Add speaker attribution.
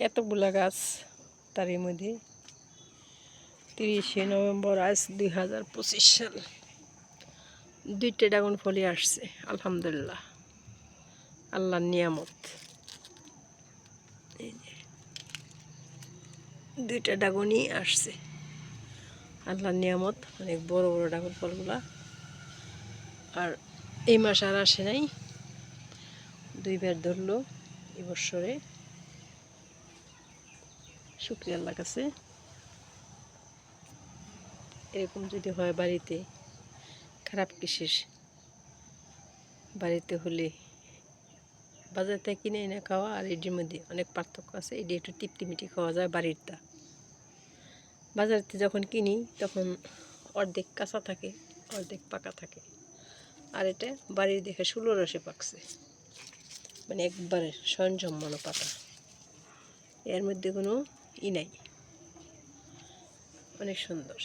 Speaker 1: এতগুলা গাছ তারই মধ্যে তিরিশে নভেম্বর আজ দুই হাজার পঁচিশ সাল। দুইটা ড্রাগন ফলই আসছে, আলহামদুলিল্লাহ। আল্লাহর নিয়ামত। এই যে, দুইটা ড্রাগনই আসছে। আল্লাহর নিয়ামত, অনেক বড় বড় ড্রাগন ফলগুলা। আর এই মাস আর আসে নাই। দুইবার ধরলো এবছরে শুক্রিয়া আল্লাহ কাছে। এরকম যদি হয় বাড়িতে, খারাপ কিসের? বাড়িতে হলে বাজার থেকে কিনে এনে খাওয়া আর এটির মধ্যে অনেক পার্থক্য আছে। এটি একটু তৃপ্তি মিটি খাওয়া যায় বাড়িরটা। বাজারতে যখন কিনি, তখন অর্ধেক কাঁচা থাকে, অর্ধেক পাকা থাকে। আর এটা বাড়ির দেখে ষোলো রসে পাকছে। মানে একবারে সঞ্জম্মানো পাতা এর মধ্যে কোনো ই নাই অনেক সুন্দর।